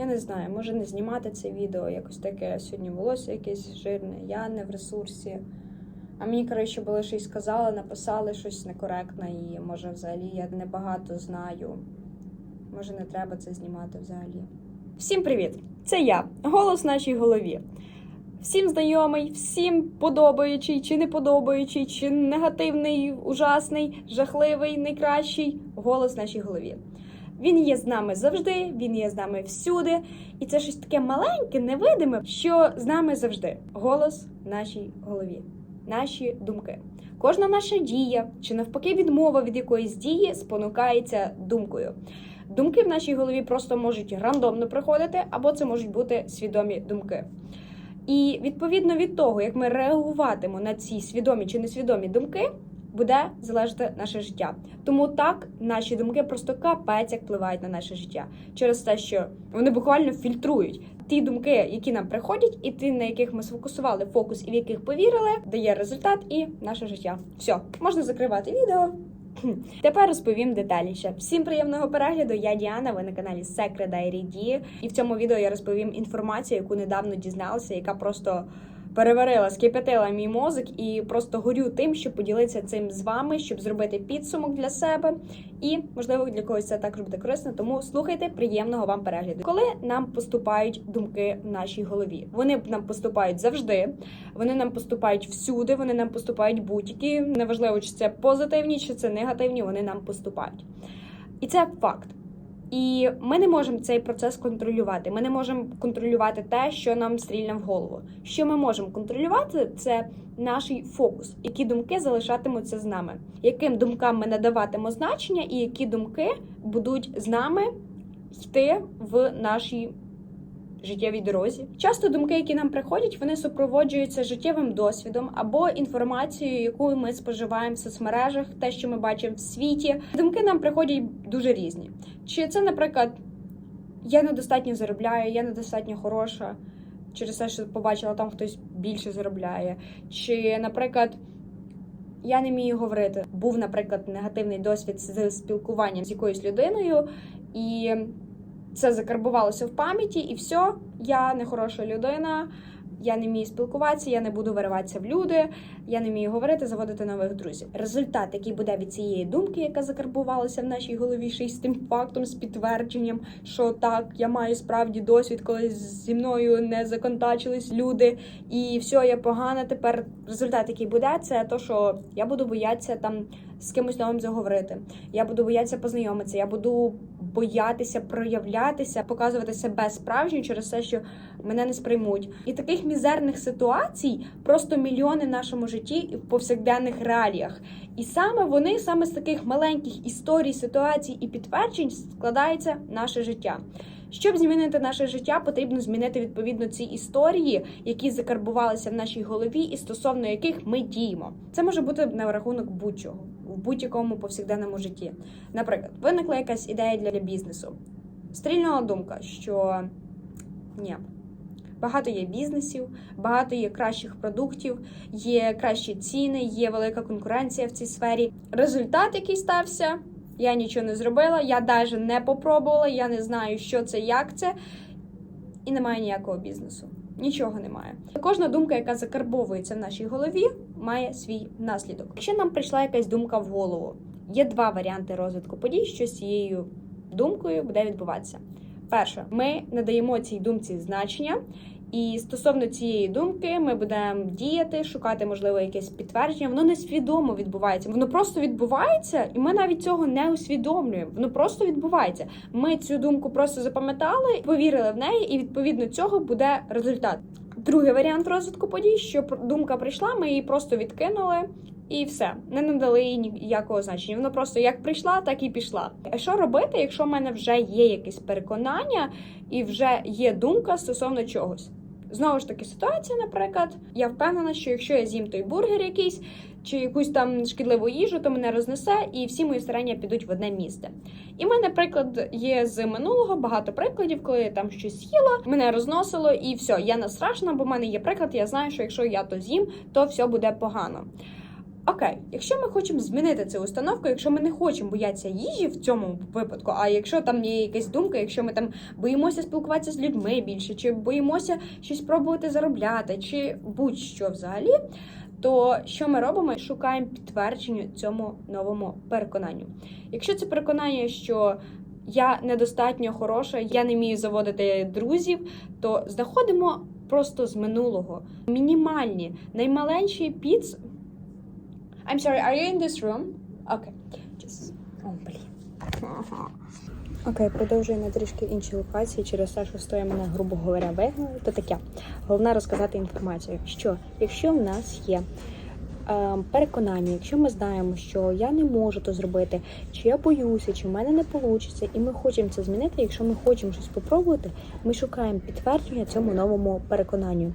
Я не знаю, може не знімати це відео, якось таке сьогодні волосся якесь жирне, я не в ресурсі. А мені, коротше, були щось сказали, написали щось некоректне, і може взагалі я небагато знаю. Може, не треба це знімати взагалі. Всім привіт! Це я, голос в нашій голові. Всім знайомий, всім подобаючий чи не подобаючий, чи негативний, ужасний, жахливий, найкращий голос в нашій голові. Він є з нами завжди, він є з нами всюди, і це щось таке маленьке, невидиме, що з нами завжди. Голос в нашій голові, наші думки. Кожна наша дія чи навпаки відмова від якоїсь дії спонукається думкою. Думки в нашій голові просто можуть рандомно приходити, або це можуть бути свідомі думки. І відповідно від того, як ми реагуватимемо на ці свідомі чи несвідомі думки, буде залежати наше життя. Тому так наші думки просто капець як впливають на наше життя через те, що вони буквально фільтрують ті думки, які нам приходять, і ті, на яких ми сфокусували фокус і в яких повірили, дає результат і наше життя. Все, можна закривати відео. Тепер розповім детальніше. Всім приємного перегляду. Я Діана. Ви на каналі Secret Diary D. І в цьому відео я розповім інформацію, яку недавно дізналася, яка просто переварила, скипятила мій мозок і просто горю тим, щоб поділитися цим з вами, щоб зробити підсумок для себе. І можливо для когось це також буде корисно. Тому слухайте приємного вам перегляду. Коли нам поступають думки в нашій голові, вони нам поступають завжди. Вони нам поступають всюди, вони нам поступають будь-які. Неважливо, чи це позитивні, чи це негативні, вони нам поступають. І це факт. І ми не можемо цей процес контролювати. Ми не можемо контролювати те, що нам стрільне в голову. Що ми можемо контролювати, це наш фокус, які думки залишатимуться з нами, яким думкам ми надаватимо значення, і які думки будуть з нами йти в нашій життєвій дорозі. Часто думки, які нам приходять, вони супроводжуються життєвим досвідом або інформацією, яку ми споживаємо в соцмережах, те, що ми бачимо в світі. Думки нам приходять дуже різні. Чи це, наприклад, я недостатньо заробляю, я недостатньо хороша. Через те, що побачила, там хтось більше заробляє. Чи, наприклад, я не вмію говорити. Був, наприклад, негативний досвід з спілкуванням з якоюсь людиною, і це закарбувалося в пам'яті, і все, я не хороша людина, я не вмію спілкуватися, я не буду вириватися в люди, я не вмію говорити, заводити нових друзів. Результат, який буде від цієї думки, яка закарбувалася в нашій голові, ще й з тим фактом, з підтвердженням, що так, я маю справді досвід, коли зі мною не законтачились люди, і все, я погана. Тепер результат, який буде, це то, що я буду боятися там з кимось новим заговорити. Я буду боятися познайомитися, я буду боятися проявлятися, показувати себе справжньо через те, що мене не сприймуть. І таких мізерних ситуацій просто мільйони в нашому житті і в повсякденних реаліях. І саме вони, саме з таких маленьких історій, ситуацій і підтверджень складається наше життя. Щоб змінити наше життя, потрібно змінити відповідно ці історії, які закарбувалися в нашій голові, і стосовно яких ми діємо. Це може бути на рахунок будь-чого в будь-якому повсякденному житті. Наприклад, виникла якась ідея для бізнесу. Стрільнула думка, що ні. Багато є бізнесів, багато є кращих продуктів, є кращі ціни, є велика конкуренція в цій сфері. Результат, який стався, я нічого не зробила, я навіть не попробувала, я не знаю, що це, як це, і немає ніякого бізнесу. Нічого немає. Кожна думка, яка закарбовується в нашій голові, має свій наслідок. Якщо нам прийшла якась думка в голову, є два варіанти розвитку подій, що з цією думкою буде відбуватися. Перше, ми надаємо цій думці значення, і стосовно цієї думки ми будемо діяти, шукати, можливо, якесь підтвердження. Воно несвідомо відбувається. Воно просто відбувається, і ми навіть цього не усвідомлюємо. Воно просто відбувається. Ми цю думку просто запам'ятали, повірили в неї, і відповідно цього буде результат. Другий варіант розвитку подій, що думка прийшла, ми її просто відкинули. І все, не надали їй ніякого значення. Воно просто як прийшла, так і пішла. А що робити, якщо в мене вже є якесь переконання і вже є думка стосовно чогось? Знову ж таки, ситуація, наприклад, я впевнена, що якщо я з'їм той бургер якийсь чи якусь там шкідливу їжу, то мене рознесе, і всі мої старання підуть в одне місце. І в мене приклад є з минулого багато прикладів, коли я там щось з'їла, мене розносило, і все, я не страшна, бо в мене є приклад. Я знаю, що якщо я то з'їм, то все буде погано. Окей, якщо ми хочемо змінити цю установку, якщо ми не хочемо боятися їжі в цьому випадку, а якщо там є якась думка, якщо ми там боїмося спілкуватися з людьми більше, чи боїмося щось пробувати заробляти, чи будь-що взагалі, то що ми робимо? Шукаємо підтвердження цьому новому переконанню. Якщо це переконання, що я недостатньо хороша, я не вмію заводити друзів, то знаходимо просто з минулого мінімальні, наймаленші піц. I'm sorry, are you in this room? Okay. Just... О, блін. Окей, продовжую на трішки іншій локації через те, що стоя мене, грубо говоря, вигнали. То таке. Головне розказати інформацію. Що, якщо в нас є е, переконання, якщо ми знаємо, що я не можу то зробити, чи я боюся, чи в мене не вийде, і ми хочемо це змінити, якщо ми хочемо щось спробувати, ми шукаємо підтвердження цьому новому переконанню.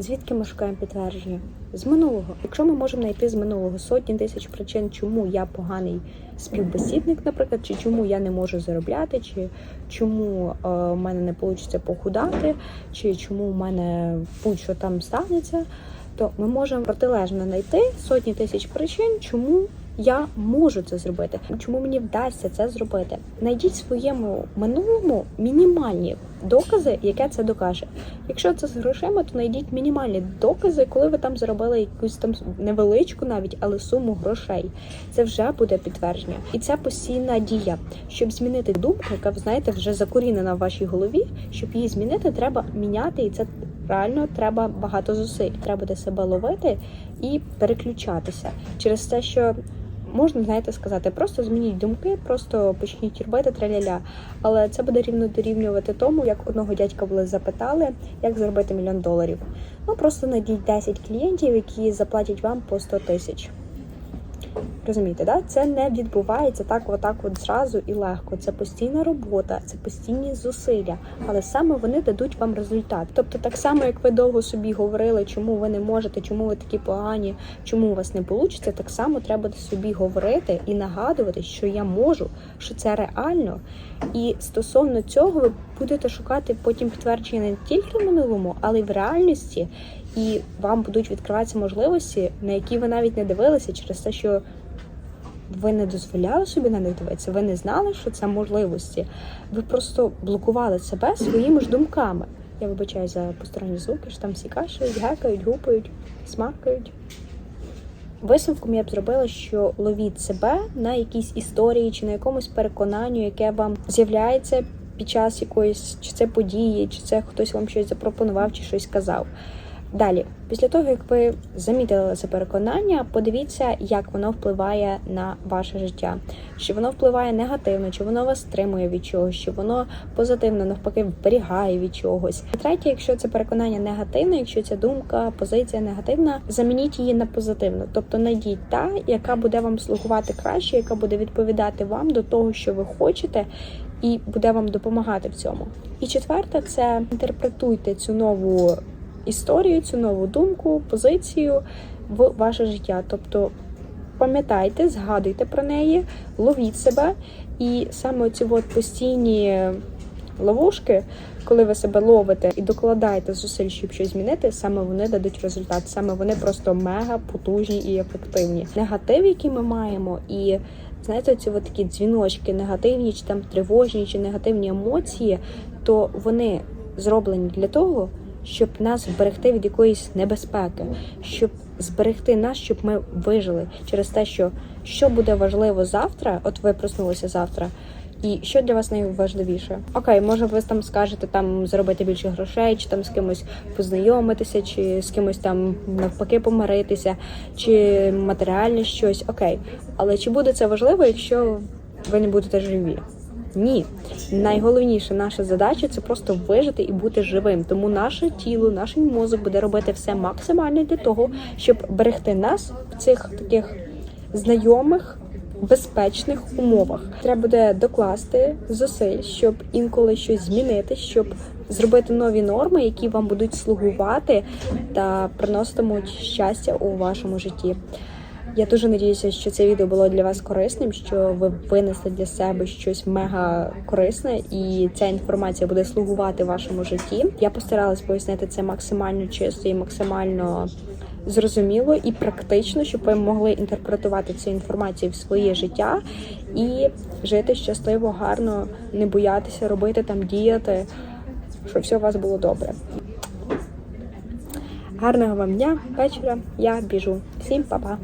Звідки ми шукаємо підтвердження? З минулого. Якщо ми можемо знайти з минулого сотні тисяч причин, чому я поганий співбесідник, наприклад, чи чому я не можу заробляти, чи чому е, в мене не вийде похудати, чи чому в мене будь-що там станеться, то ми можемо протилежно знайти сотні тисяч причин, чому я можу це зробити, чому мені вдасться це зробити. Найдіть своєму минулому мінімальні докази, яке це докаже. Якщо це з грошима, то знайдіть мінімальні докази, коли ви там заробили якусь там невеличку, навіть але суму грошей. Це вже буде підтвердження, і це постійна дія. Щоб змінити думку, яка ви знаєте, вже закорінена в вашій голові. Щоб її змінити, треба міняти, і це реально треба багато зусиль. Треба буде себе ловити і переключатися через те, що. Можна, знаєте, сказати, просто змініть думки, просто почніть робити траляля. Але це буде рівно дорівнювати тому, як одного дядька були запитали, як заробити мільйон доларів. Ну просто знайдіть 10 клієнтів, які заплатять вам по 100 тисяч. Розумієте, да? це не відбувається так, отак, от зразу і легко. Це постійна робота, це постійні зусилля, але саме вони дадуть вам результат. Тобто, так само, як ви довго собі говорили, чому ви не можете, чому ви такі погані, чому у вас не вийде, так само треба собі говорити і нагадувати, що я можу, що це реально. І стосовно цього ви будете шукати потім підтвердження не тільки в минулому, але й в реальності. І вам будуть відкриватися можливості, на які ви навіть не дивилися, через те, що ви не дозволяли собі на них дивитися, ви не знали, що це можливості. Ви просто блокували себе своїми ж думками. Я вибачаю за посторонні звуки, що там всі кашляють, гекають, гупають, смакають. Висновком я б зробила, що ловіть себе на якійсь історії чи на якомусь переконанню, яке вам з'являється під час якоїсь чи це події, чи це хтось вам щось запропонував, чи щось сказав. Далі, після того, як ви замітили це переконання, подивіться, як воно впливає на ваше життя. Чи воно впливає негативно, чи воно вас стримує від чогось, чи воно позитивно навпаки вберігає від чогось. І третє, якщо це переконання негативне, якщо ця думка, позиція негативна, замініть її на позитивну. Тобто знайдіть та, яка буде вам слугувати краще, яка буде відповідати вам до того, що ви хочете. І буде вам допомагати в цьому. І четверте, це інтерпретуйте цю нову історію, цю нову думку, позицію в ваше життя. Тобто пам'ятайте, згадуйте про неї, ловіть себе, і саме ці от постійні ловушки, коли ви себе ловите і докладаєте зусиль, щоб щось змінити, саме вони дадуть результат, саме вони просто мега потужні і ефективні. Негатив, який ми маємо, і знаєте, ці от такі дзвіночки, негативні, чи там тривожні, чи негативні емоції, то вони зроблені для того щоб нас вберегти від якоїсь небезпеки, щоб зберегти нас, щоб ми вижили через те, що що буде важливо завтра, от ви проснулися завтра. І що для вас найважливіше? Окей, може ви там скажете там заробити більше грошей, чи там з кимось познайомитися, чи з кимось там навпаки помиритися, чи матеріальне щось. Окей, але чи буде це важливо, якщо ви не будете живі? Ні, найголовніша наша задача це просто вижити і бути живим. Тому наше тіло, наш мозок буде робити все максимально для того, щоб берегти нас в цих таких знайомих. Безпечних умовах треба буде докласти зусиль, щоб інколи щось змінити, щоб зробити нові норми, які вам будуть слугувати та приноситимуть щастя у вашому житті. Я дуже надіюся, що це відео було для вас корисним, що ви винесли для себе щось мега корисне, і ця інформація буде слугувати вашому житті. Я постаралась пояснити це максимально чисто і максимально зрозуміло і практично, щоб ви могли інтерпретувати цю інформацію в своє життя і жити щасливо, гарно, не боятися робити там, діяти, щоб все у вас було добре. Гарного вам дня, вечора. Я біжу. Всім па-па!